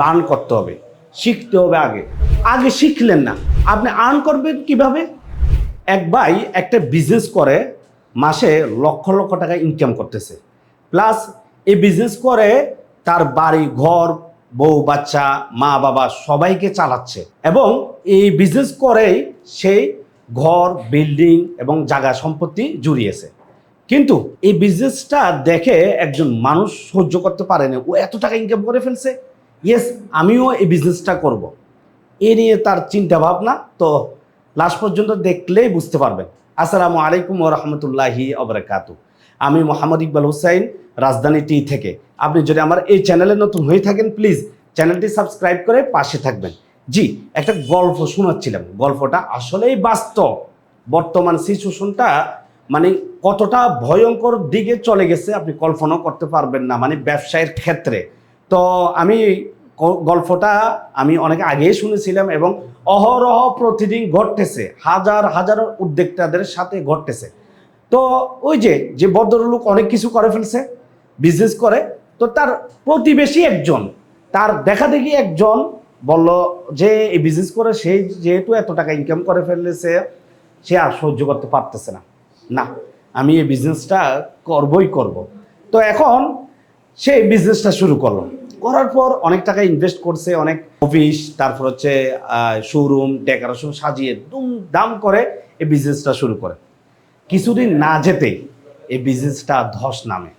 Learn করতে হবে, শিখতে হবে আগে। আগে শিখলেন না, আপনি আর্ন করবেন কীভাবে? এক ভাই একটা বিজনেস করে, মাসে লক্ষ লক্ষ টাকা ইনকাম করতেছে। প্লাস এই বিজনেস করে তার বাড়ি, ঘর, বউ, বাচ্চা, মা, বাবা সবাইকে চালাচ্ছে এবং এই বিজনেস করেই সেই ঘর বিল্ডিং এবং জায়গা সম্পত্তি জুড়িয়েছে। কিন্তু এই বিজনেসটা দেখে একজন মানুষ সহ্য করতে পারে না। ও এত টাকা ইনকাম করে ফেলছে। ইয়েস আমিও এই বিজনেসটা করব। এ নিয়ে তার চিন্তা ভাবনা তো লাস্ট পর্যন্ত দেখলেই বুঝতে পারবেন। আসসালামু আলাইকুম রহমতুল্লাহি অবরাকাতু আমি মোহাম্মদ ইকবাল হুসাইন, রাজধানী টি থেকে। আপনি যদি আমার এই চ্যানেলে নতুন হয়ে থাকেন প্লিজ চ্যানেলটি সাবস্ক্রাইব করে পাশে থাকবেন। জি, একটা গল্প শোনাচ্ছিলাম। গল্পটা আসলেই বাস্তব। বর্তমান সিচুয়েশনটা মানে কতটা ভয়ঙ্কর দিকে চলে গেছে, আপনি কল্পনা করতে পারবেন না মানে ব্যবসায়ের ক্ষেত্রে। তো আমি গল্পটা আমি অনেক আগেই শুনেছিলাম এবং অহরহ প্রতিদিন ঘটতেছে, হাজার হাজার উদ্যোক্তাদের সাথে ঘটতেছে। তো ওই যে যে ভদ্রলোক অনেক কিছু করে ফেলছে বিজনেস করে, তো তার প্রতিবেশী একজন, তার দেখা দেখি একজন বলল যে, এই বিজনেস করে সে যেহেতু এত টাকা ইনকাম করে ফেলেছে, সে আর সহ্য করতে পারতেছে না। না, আমি এই বিজনেসটা করবই করব। তো এখন সে বিজনেসটা শুরু করল। করার পর অনেক টাকা ইনভেস্ট করছে, অনেক অফিস তারপর হচ্ছে শোরুম ডেকোরেশন সাজিয়ে দুম দাম করে এই বিজনেসটা শুরু করে। কিছুদিন না যেতেই এই বিজনেসটা ধস নামে।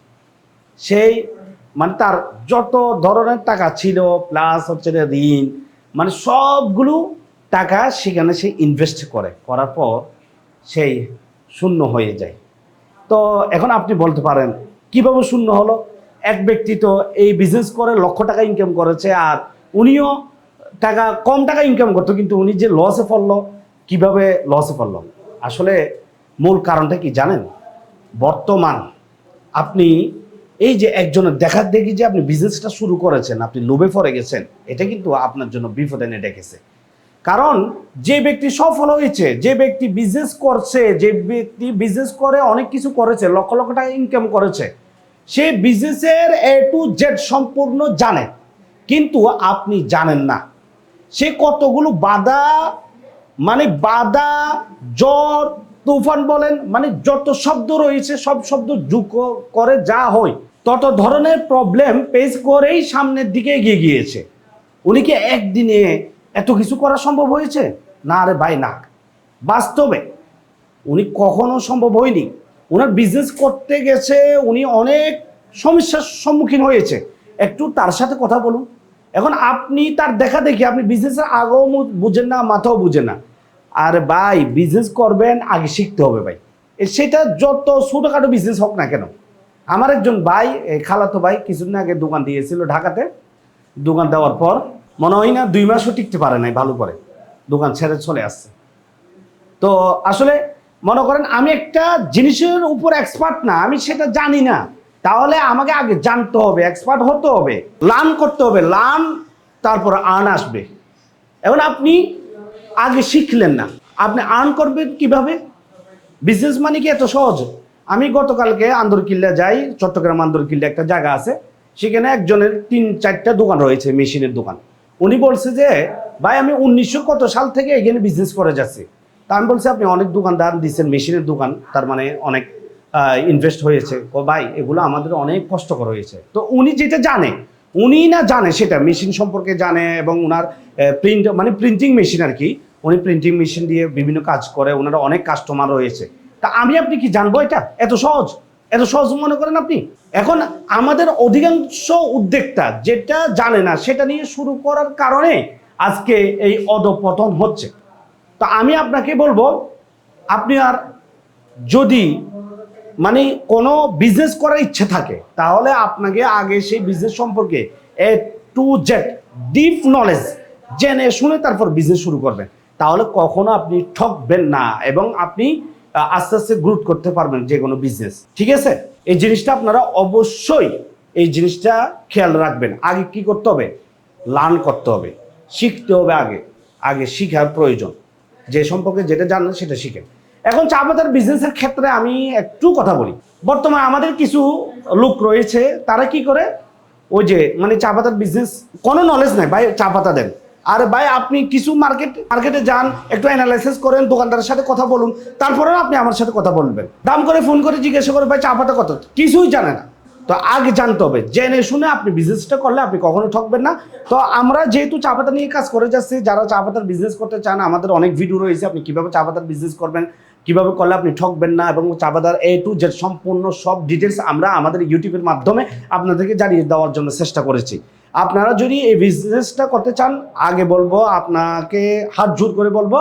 সেই মানে তার যত ধরনের টাকা ছিল প্লাস হচ্ছে ঋণ মানে সবগুলো টাকা সেখানে সে ইনভেস্ট করে। করার পর সেই শূন্য হয়ে যায়। তো এখন আপনি বলতে পারেন, কীভাবে শূন্য হলো? এক ব্যক্তি তো এই বিজনেস করে লক্ষ টাকা ইনকাম করেছে আর উনিও টাকা, কম টাকা ইনকাম করতো, কিন্তু উনি যে লসে পড়ল, কীভাবে লসে পড়ল? আসলে মূল কারণটা কি জানেন? বর্তমান আপনি এই যে একজনের দেখার দেখি যে আপনি বিজনেসটা শুরু করেছেন, আপনি লোভে পড়ে গেছেন, এটা কিন্তু আপনার জন্য বিপদ এনে ডেকেছে। কারণ যে ব্যক্তি সফল হয়েছে, যে ব্যক্তি বিজনেস করছে, যে ব্যক্তি বিজনেস করে অনেক কিছু করেছে, লক্ষ লক্ষ টাকা ইনকাম করেছে সে বিজনেসের এ টু জেড সম্পূর্ণ জানে, কিন্তু আপনি জানেন না। সে কতগুলো বাধা মানে বাধা, জ্বর, তুফান বলেন মানে যত শব্দ রয়েছে, সব শব্দ যুগ করে যা হয়, তত ধরনের প্রবলেম পেস করেই সামনের দিকে এগিয়ে গিয়েছে। উনি কি একদিনে এত কিছু করা সম্ভব হয়েছে? না রে ভাই, না। বাস্তবে উনি কখনো সম্ভব হয়নি। ওনার বিজনেস করতে গেছে, উনি অনেক সমস্যার সম্মুখীন হয়েছে। একটু তার সাথে কথা বলুন। এখন আপনি তার দেখা দেখি, আপনি বিজনেসের আগেও বুঝেন না, মাথাও বুঝেন না। আর ভাই বিজনেস করবেন, আগে শিখতে হবে ভাই। সেটা যত ছোটোখাটো বিজনেস হোক না কেন। আমার একজন ভাই খালাতো ভাই, কিছুদিন আগে দোকান দিয়েছিল ঢাকাতে। দোকান দেওয়ার পর, মনে হয় না দুই মাসও টিকতে পারে নাই, ভালো করে। দোকান ছেড়ে চলে আসছে। তো আসলে মনে করেন আমি একটা জিনিসের উপর এক্সপার্ট না, আমি সেটা জানি না। তাহলে আমাকে আগে জানতে হবে এক্সপার্ট হতে হবে লার্ন করতে হবে লার্ন তারপর আর্ন আসবে। এখন আপনি আগে শিখলেন না, আপনি আর্ন করবেন কীভাবে? বিজনেস মানে কি এত সহজ? আমি গতকালকে আন্দরকিল্লা যাই, চট্টগ্রাম আন্দরকিল্লা একটা জায়গা আছে, সেখানে একজনের তিন, চারটা দোকান রয়েছে, মেশিনের দোকান। উনি বলছে যে, ভাই, আমি উনিশশো কত সাল থেকে এখানে বিজনেস করে যাচ্ছি। তা আমি বলছি, আপনি অনেক দোকানদার দিচ্ছেন মেশিনের দোকান, তার মানে অনেক ইনভেস্ট হয়েছে। ভাই, এগুলো আমাদের অনেক কষ্টকর হয়েছে। তো উনি যেটা জানে, উনি না জানে সেটা, মেশিন সম্পর্কে জানে এবং ওনার প্রিন্ট মানে প্রিন্টিং মেশিন আর কি, উনি প্রিন্টিং মেশিন দিয়ে বিভিন্ন কাজ করে ওনার অনেক কাস্টমার রয়েছে তা আমি আপনি কি জানব এটা? এত সহজ? এত সহজ মনে করেন আপনি? এখন আমাদের অধিকাংশ উদ্যোক্তা যেটা জানে না, সেটা নিয়ে শুরু করার কারণে আজকে এই অধপতন হচ্ছে। তো আমি আপনাকে বলব, আপনি আর যদি মানে কোনো বিজনেস করার ইচ্ছে থাকে, তাহলে আপনাকে আগে সেই বিজনেস সম্পর্কে A to Z deep knowledge জেনে শুনে তারপর বিজনেস শুরু করবেন। তাহলে কখনো আপনি ঠকবেন না এবং আপনি আস্তে আস্তে গ্রোথ করতে পারবেন যে কোনো বিজনেস ঠিক আছে? এই জিনিসটা আপনারা অবশ্যই এই জিনিসটা খেয়াল রাখবেন। আগে কি করতে হবে? লার্ন করতে হবে। শিখতে হবে আগে। আগে শিখার প্রয়োজন। যে সম্পর্কে যেটা জানেন সেটা শিখেন। এখন চা পাতার বিজনেসের ক্ষেত্রে আমি একটু কথা বলি। বর্তমানে আমাদের কিছু লোক রয়েছে, তারা কি করে? ওই যে মানে চা পাতার বিজনেস কোনো নলেজ নাই, ভাই চা পাতা দেন। আর ভাই আপনি কিছু মার্কেট মার্কেটে যান, একটু অ্যানালাইসিস করেন, দোকানদারের সাথে কথা বলুন তারপরে আপনি আমার সাথে কথা বলবেন। দাম করে ফোন করে জিজ্ঞাসা করে, ভাই চা পাতা কত? কিছুই জানে না। তো আগে জানতে হবে, জেনে শুনে আপনি বিজনেসটা করলে আপনি কখনো ঠকবেন না। তো আমরা যেহেতু চা পাতা নিয়ে কাজ করে যাচ্ছি, যারা চা পাতার বিজনেস করতে চান, আমাদের অনেক ভিডিও রয়েছে, আপনি কীভাবে চা পাতার বিজনেস করবেন, কীভাবে করলে আপনি ঠকবেন না, এবং চা পাতার এ টু জেড সম্পূর্ণ সব ডিটেলস আমরা আমাদের ইউটিউবের মাধ্যমে আপনাদেরকে জানিয়ে দেওয়ার জন্য চেষ্টা করেছি। আপনারা যদি এই বিজনেসটা করতে চান, আগে বলব আপনাকে হাত জোর করে বলব,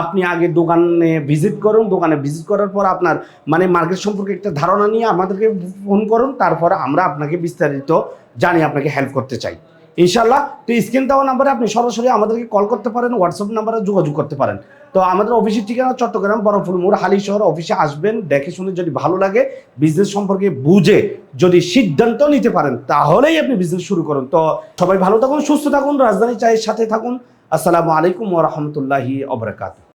আপনি আগে দোকানে ভিজিট করুন। দোকানে ভিজিট করার পর আপনার মানে মার্কেট সম্পর্কে একটা ধারণা নিয়ে আমাদেরকে ফোন করুন। তারপর আমরা আপনাকে বিস্তারিত জানি আপনাকে হেল্প করতে চাই। ইনশাল্লাহ তো স্ক্রিন দেওয়া নাম্বারে আপনি সরাসরি আমাদেরকে কল করতে পারেন হোয়াটসঅ্যাপ নাম্বারে যোগাযোগ করতে পারেন। তো আমাদের অফিসের ঠিকানা চট্টগ্রাম বরফুল মোড়, হালি শহর অফিসে আসবেন, দেখে শুনে যদি ভালো লাগে বিজনেস সম্পর্কে বুঝে যদি সিদ্ধান্ত নিতে পারেন, তাহলেই আপনি বিজনেস শুরু করুন। তো সবাই ভালো থাকুন, সুস্থ থাকুন, রাজধানী চায়ের সাথে থাকুন। আসসালামু আলাইকুম ওরহমতুল্লাহি অবরাকাত